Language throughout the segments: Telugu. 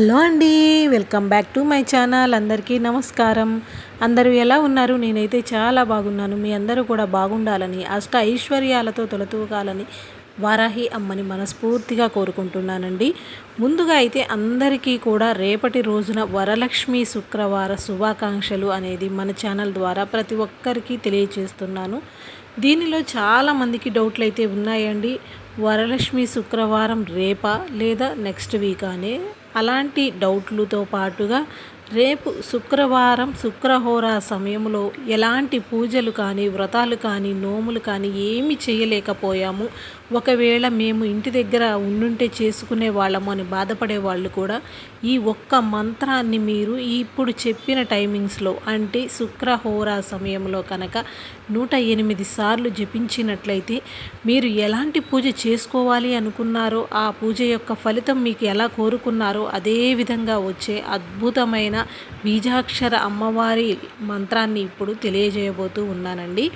హలో అండి welcome back to my channel. అందరికీ నమస్కారం. అందరూ ఎలా ఉన్నారు? నేనైతే చాలా బాగున్నాను. మీ అందరూ కూడా బాగుండాలని అష్ట ఐశ్వర్యాలతో తొలతూగాలని వారాహి అమ్మని మనస్ఫూర్తిగా కోరుకుంటున్నానండి. ముందుగా అయితే అందరికీ కూడా రేపటి రోజున వరలక్ష్మి శుక్రవార శుభాకాంక్షలు అనేది మన ఛానల్ ద్వారా ప్రతి ఒక్కరికి తెలియజేస్తున్నాను దీనిలో చాలామందికి డౌట్లు అయితే ఉన్నాయండి. వరలక్ష్మి శుక్రవారం రేపా లేదా నెక్స్ట్ వీక్ అనే అలాంటి డౌట్లతో పాటుగా రేపు శుక్రవారం శుక్రహోర సమయంలో ఎలాంటి పూజలు కానీ వ్రతాలు కానీ నోములు కానీ ఏమి చేయలేకపోయాము. ఒకవేళ మేము ఇంటి దగ్గర ఉండుంటే చేసుకునే వాళ్ళము అని బాధపడే వాళ్ళు కూడా ఈ ఒక్క మంత్రాన్ని మీరు ఇప్పుడు చెప్పిన టైమింగ్స్లో అంటే శుక్రహోరా సమయంలో కనుక నూట ఎనిమిది సార్లు జపించినట్లయితే మీరు ఎలాంటి పూజ చేసుకోవాలి అనుకున్నారో ఆ పూజ యొక్క ఫలితం మీకు ఎలా కోరుకున్నారో అదే విధంగా వచ్చే అద్భుతమైన బీజాక్షర అమ్మవారి మంత్రాన్ని ఇప్పుడు తెలియజేయబోతూ ఉన్నానండి.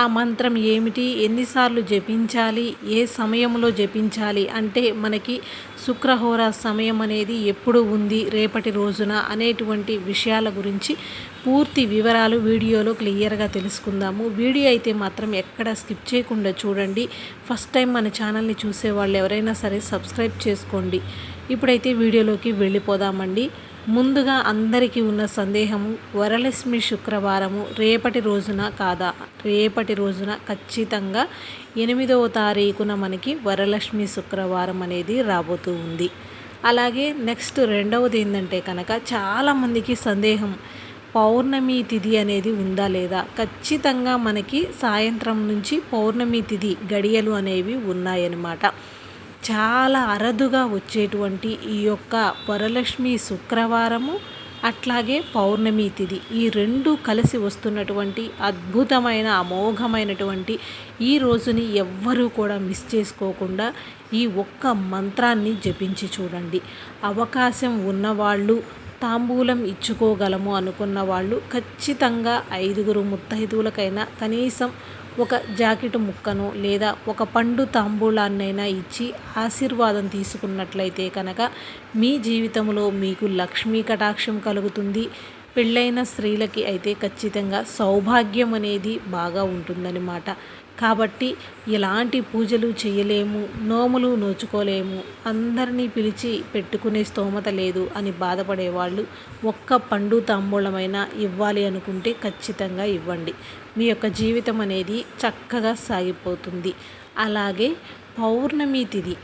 ఆ మంత్రం ఏమిటి? ఎన్నిసార్లు జపించాలి? ఏ సమయంలో జపించాలి? అంటే మనకి శుక్రహోర సమయం అనేది ఎప్పుడు ఉంది రేపటి రోజున అనేటువంటి విషయాల గురించి పూర్తి వివరాలు వీడియోలో క్లియర్గా తెలుసుకుందాము. వీడియో అయితే మాత్రం ఎక్కడ స్కిప్ చేయకుండా చూడండి. ఫస్ట్ టైం మన ఛానల్ని చూసే వాళ్ళు ఎవరైనా సరే సబ్స్క్రైబ్ చేసుకోండి. ఇప్పుడైతే వీడియోలోకి వెళ్ళిపోదామండి. ముందుగా అందరికీ ఉన్న సందేహము వరలక్ష్మి శుక్రవారము రేపటి రోజున కాదా? రేపటి రోజున ఖచ్చితంగా ఎనిమిదవ తారీఖున మనకి వరలక్ష్మి శుక్రవారం అనేది రాబోతూ ఉంది. అలాగే నెక్స్ట్ రెండవది ఏంటంటే కనుక చాలామందికి సందేహం పౌర్ణమి తిథి అనేది ఉందా లేదా? ఖచ్చితంగా మనకి సాయంత్రం నుంచి పౌర్ణమి తిథి గడియలు అనేవి ఉన్నాయన్నమాట. చాలా అరుదుగా వచ్చేటువంటి ఈ యొక్క వరలక్ష్మి శుక్రవారము అట్లాగే పౌర్ణమి తిథి ఈ రెండు కలిసి వస్తున్నటువంటి అద్భుతమైన అమోఘమైనటువంటి ఈ రోజుని ఎవ్వరూ కూడా మిస్ చేసుకోకుండా ఈ ఒక్క మంత్రాన్ని జపించి చూడండి. అవకాశం ఉన్నవాళ్ళు తాంబూలం ఇచ్చుకోగలము అనుకున్న వాళ్ళు ఖచ్చితంగా ఐదుగురు ముత్తైదువులకైనా కనీసం ఒక జాకెట్ ముక్కను లేదా ఒక పండు తాంబూలాన్నైనా ఇచ్చి ఆశీర్వాదం తీసుకున్నట్లయితే కనుక మీ జీవితంలో మీకు లక్ష్మీ కటాక్షం కలుగుతుంది. పెళ్ళైన స్త్రీలకి అయితే ఖచ్చితంగా సౌభాగ్యం అనేది బాగా ఉంటుందన్నమాట. కాబట్టి ఎలాంటి పూజలు చేయలేము నోములు నోచుకోలేము. అందరినీ పిలిచి పెట్టుకునే స్తోమత లేదు అని బాధపడేవాళ్ళు ఒక్క పండు తాంబూలమైనా ఇవ్వాలి అనుకుంటే ఖచ్చితంగా ఇవ్వండి. మీ యొక్క జీవితం అనేది చక్కగా సాగిపోతుంది. అలాగే పౌర్ణమి తిథి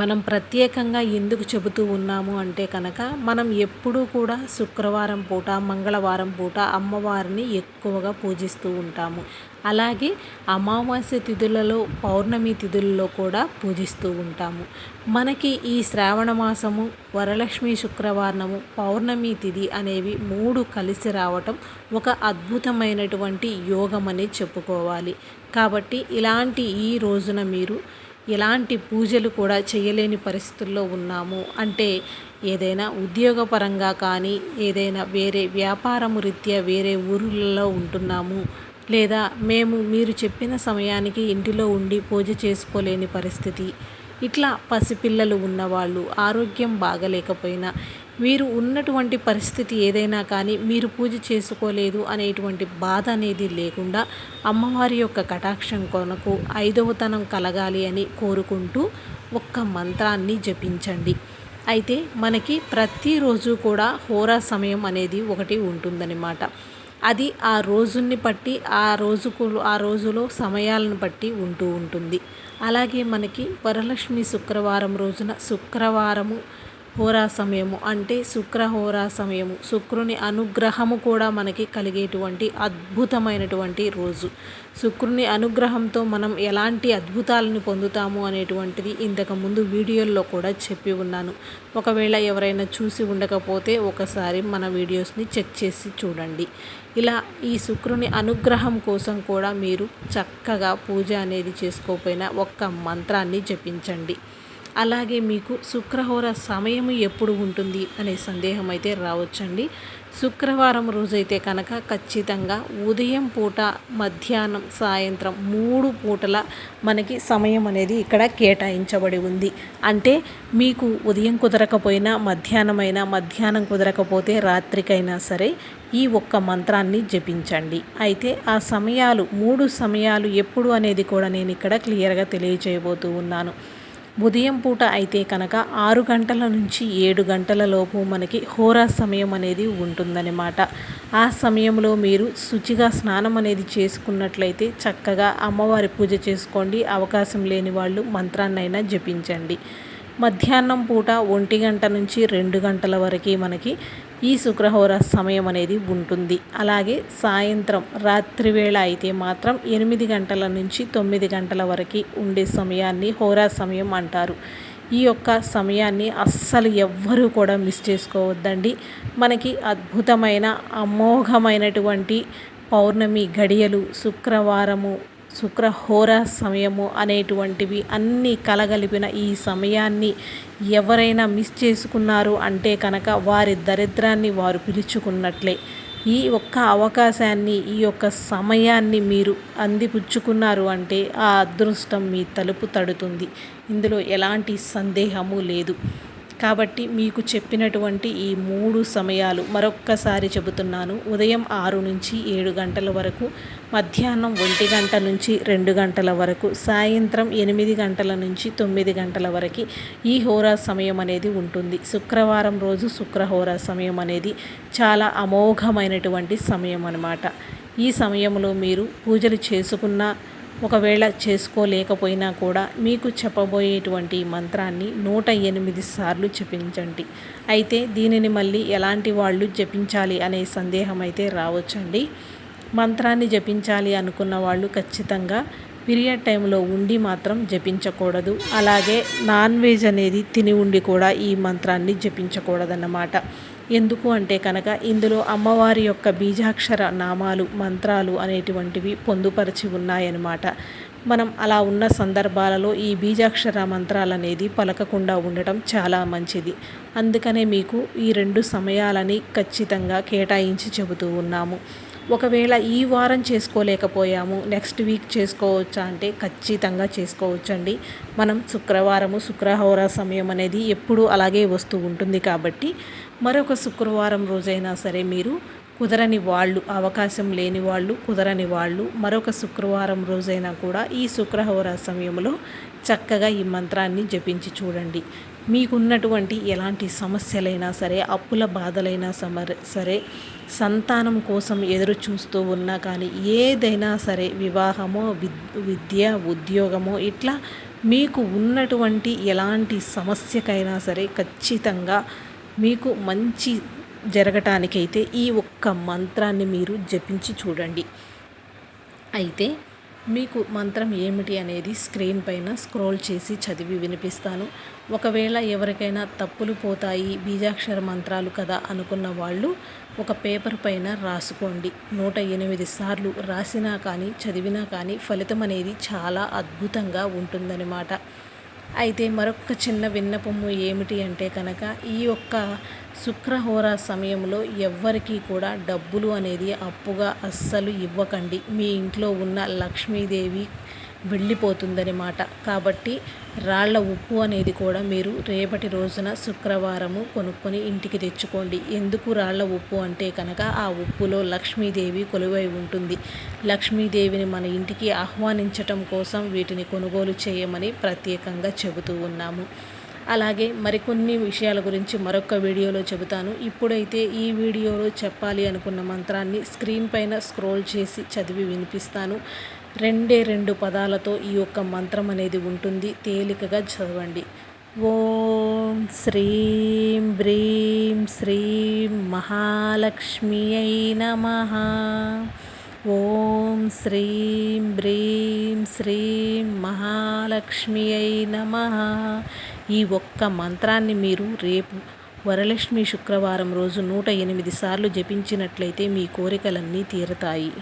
మనం ప్రత్యేకంగా ఎందుకు చెబుతూ ఉన్నాము అంటే కనుక మనం ఎప్పుడూ కూడా శుక్రవారం పూట మంగళవారం పూట అమ్మవారిని ఎక్కువగా పూజిస్తూ ఉంటాము. అలాగే అమావాస్య తిథులలో పౌర్ణమి తిథులలో కూడా పూజిస్తూ ఉంటాము. మనకి ఈ శ్రావణ మాసము వరలక్ష్మి శుక్రవారము పౌర్ణమి తిథి అనేవి మూడు కలిసి రావటం ఒక అద్భుతమైనటువంటి యోగం అని చెప్పుకోవాలి. కాబట్టి ఇలాంటి ఈ రోజున మీరు ఎలాంటి పూజలు కూడా చేయలేని పరిస్థితుల్లో ఉన్నాము. అంటే ఏదైనా ఉద్యోగపరంగా కానీ ఏదైనా వేరే వ్యాపారము రీత్యా వేరే ఊర్లలో ఉంటున్నాము. లేదా మేము మీరు చెప్పిన సమయానికి ఇంటిలో ఉండి పూజ చేసుకోలేని పరిస్థితి. ఇట్లా పసిపిల్లలు ఉన్నవాళ్ళు ఆరోగ్యం బాగలేకపోయినా మీరు ఉన్నటువంటి పరిస్థితి ఏదైనా కానీ మీరు పూజ చేసుకోలేదు అనేటువంటి బాధ అనేది లేకుండా అమ్మవారి యొక్క కటాక్షం కొనకు ఐదవతనం కలగాలి అని కోరుకుంటూ ఒక్క మంత్రాన్ని జపించండి. అయితే మనకి ప్రతిరోజు కూడా హోరా సమయం అనేది ఒకటి ఉంటుందన్నమాట. అది ఆ రోజుని బట్టి ఆ రోజుకు ఆ రోజులో సమయాలను బట్టి ఉంటూ ఉంటుంది. అలాగే మనకి వరలక్ష్మి శుక్రవారం రోజున శుక్రవారము హోరా సమయము అంటే శుక్ర హోరా సమయము. శుక్రుని అనుగ్రహము కూడా మనకి కలిగేటువంటి అద్భుతమైనటువంటి రోజు. శుక్రుని అనుగ్రహంతో మనం ఎలాంటి అద్భుతాలను పొందుతాము అనేటువంటిది ఇంతకుముందు వీడియోల్లో కూడా చెప్పి ఉన్నాను. ఒకవేళ ఎవరైనా చూసి ఉండకపోతే ఒకసారి మన వీడియోస్ని చెక్ చేసి చూడండి. ఇలా ఈ శుక్రుని అనుగ్రహం కోసం కూడా మీరు చక్కగా పూజ అనేది చేసుకోకపోయినా ఒక్క మంత్రాన్ని జపించండి. అలాగే మీకు శుక్రహోర సమయం ఎప్పుడు ఉంటుంది అనే సందేహం అయితే రావచ్చండి. శుక్రవారం రోజైతే కనుక ఖచ్చితంగా ఉదయం పూట మధ్యాహ్నం సాయంత్రం మూడు పూటల మనకి సమయం అనేది ఇక్కడ కేటాయించబడి ఉంది. అంటే మీకు ఉదయం కుదరకపోయినా మధ్యాహ్నమైనా మధ్యాహ్నం కుదరకపోతే రాత్రికైనా సరే ఈ ఒక్క మంత్రాన్ని జపించండి. అయితే ఆ సమయాలు మూడు సమయాలు ఎప్పుడు అనేది కూడా నేను ఇక్కడ క్లియర్గా తెలియజేయబోతూ ఉన్నాను. ఉదయం పూట అయితే కనుక ఆరు గంటల నుంచి ఏడు గంటల లోపు మనకి హోరా సమయం అనేది ఉంటుందన్నమాట. ఆ సమయంలో మీరు శుచిగా స్నానం అనేది చేసుకున్నట్లయితే చక్కగా అమ్మవారి పూజ చేసుకోండి. అవకాశం లేని వాళ్ళు మంత్రాన్నైనా జపించండి. మధ్యాహ్నం పూట ఒంటి గంట నుంచి రెండు గంటల వరకు మనకి ఈ శుక్రహోర సమయం అనేది ఉంటుంది. అలాగే సాయంత్రం రాత్రి వేళ అయితే మాత్రం ఎనిమిది గంటల నుంచి తొమ్మిది గంటల వరకు ఉండే సమయాన్ని హోరా సమయం అంటారు. ఈ యొక్క సమయాన్ని అస్సలు ఎవ్వరూ కూడా మిస్ చేసుకోవద్దండి. మనకి అద్భుతమైన అమోఘమైనటువంటి పౌర్ణమి గడియలు శుక్రవారము శుక్రహోర సమయము అనేటువంటివి అన్నీ కలగలిపిన ఈ సమయాన్ని ఎవరైనా మిస్ చేసుకున్నారు అంటే కనుక వారి దరిద్రాన్ని వారు పిలుచుకున్నట్లే. ఈ ఒక్క అవకాశాన్ని ఈ యొక్క సమయాన్ని మీరు అందిపుచ్చుకున్నారు అంటే ఆ అదృష్టం మీ తలుపు తడుతుంది. ఇందులో ఎలాంటి సందేహము లేదు. కాబట్టి మీకు చెప్పినటువంటి ఈ మూడు సమయాలు మరొక్కసారి చెబుతున్నాను. ఉదయం ఆరు నుంచి ఏడు గంటల వరకు మధ్యాహ్నం ఒంటి గంట నుంచి రెండు గంటల వరకు సాయంత్రం ఎనిమిది గంటల నుంచి తొమ్మిది గంటల వరకు ఈ హోరా సమయం అనేది ఉంటుంది. శుక్రవారం రోజు శుక్రహోరా సమయం అనేది చాలా అమోఘమైనటువంటి సమయం అన్నమాట. ఈ సమయంలో మీరు పూజలు చేసుకున్న ఒకవేళ చేసుకోలేకపోయినా కూడా మీకు చెప్పబోయేటువంటి మంత్రాన్ని నూట ఎనిమిది సార్లు జపించండి. అయితే దీనిని మళ్ళీ ఎలాంటి వాళ్ళు జపించాలి అనే సందేహం అయితే రావచ్చండి. మంత్రాన్ని జపించాలి అనుకున్న వాళ్ళు ఖచ్చితంగా పీరియడ్ టైంలో ఉండి మాత్రం జపించకూడదు. అలాగే నాన్ వెజ్ అనేది తిని ఉండి కూడా ఈ మంత్రాన్ని జపించకూడదన్నమాట. ఎందుకు అంటే కనుక ఇందులో అమ్మవారి యొక్క బీజాక్షర నామాలు మంత్రాలు అనేటువంటివి పొందుపరిచి ఉన్నాయన్నమాట. మనం అలా ఉన్న సందర్భాలలో ఈ బీజాక్షర మంత్రాలు అనేది పలకకుండా ఉండటం చాలా మంచిది. అందుకనే మీకు ఈ రెండు సమయాలని ఖచ్చితంగా కేటాయించి చెబుతూ ఉన్నాము. ఒకవేళ ఈ వారం చేసుకోలేకపోయాము నెక్స్ట్ వీక్ చేసుకోవచ్చా అంటే ఖచ్చితంగా చేసుకోవచ్చండి. మనం శుక్రవారము శుక్రహోర సమయం అనేది ఎప్పుడూ అలాగే వస్తూ ఉంటుంది కాబట్టి మరొక శుక్రవారం రోజైనా సరే మీరు కుదరని వాళ్ళు అవకాశం లేని వాళ్ళు కుదరని వాళ్ళు మరొక శుక్రవారం రోజైనా కూడా ఈ శుక్రహోర సమయంలో చక్కగా ఈ మంత్రాన్ని జపించి చూడండి. మీకున్నటువంటి ఎలాంటి సమస్యలైనా సరే అప్పుల బాధలైనా సరే సంతానం కోసం ఎదురు చూస్తూ ఉన్నా కానీ ఏదైనా సరే వివాహమో విద్య ఉద్యోగమో ఇట్లా మీకు ఉన్నటువంటి ఎలాంటి సమస్యకైనా సరే ఖచ్చితంగా మీకు మంచి జరగటానికైతే ఈ ఒక్క మంత్రాన్ని మీరు జపించి చూడండి. అయితే మీకు మంత్రం ఏమిటి అనేది స్క్రీన్ పైన స్క్రోల్ చేసి చదివి వినిపిస్తాను. ఒకవేళ ఎవరికైనా తప్పులు పోతాయి బీజాక్షర మంత్రాలు కదా అనుకున్న వాళ్ళు ఒక పేపర్ పైన రాసుకోండి. నూట ఎనిమిది సార్లు రాసినా కానీ చదివినా కానీ ఫలితం అనేది చాలా అద్భుతంగా ఉంటుందన్నమాట. అయితే మరొక చిన్న విన్నపము ఏమిటి అంటే కనుక ఈ యొక్క శుక్రహోర సమయంలో ఎవ్వరికీ కూడా డబ్బులు అనేది అప్పుగా అస్సలు ఇవ్వకండి. మీ ఇంట్లో ఉన్న లక్ష్మీదేవి వెళ్ళిపోతుందనమాట కాబట్టి రాళ్ళ ఉప్పు అనేది కూడా మీరు రేపటి రోజున శుక్రవారము కొనుక్కొని ఇంటికి తెచ్చుకోండి. ఎందుకు రాళ్ళ ఉప్పు అంటే కనుక ఆ ఉప్పులో లక్ష్మీదేవి కొలువై ఉంటుంది. లక్ష్మీదేవిని మన ఇంటికి ఆహ్వానించటం కోసం వీటిని కొనుగోలు చేయమని ప్రత్యేకంగా చెబుతూ ఉన్నాము. అలాగే మరికొన్ని విషయాల గురించి మరొక వీడియోలో చెబుతాను. ఇప్పుడైతే ఈ వీడియోలో చెప్పాలి అనుకున్న మంత్రాన్ని స్క్రీన్ పైన స్క్రోల్ చేసి చదివి వినిపిస్తాను. రెండే రెండు పదాలతో ఈ యొక్క మంత్రం అనేది ఉంటుంది. తేలికగా చదవండి. ఓం శ్రీం బ్రీం శ్రీం మహాలక్ష్మి అయి నమ. ఓం శ్రీం బ్రీం శ్రీం మహాలక్ష్మి అయి నమ. ఈ ఒక్క మంత్రాన్ని మీరు రేపు వరలక్ష్మి శుక్రవారం రోజు నూట ఎనిమిది సార్లు జపించినట్లయితే మీ కోరికలన్నీ తీరతాయి.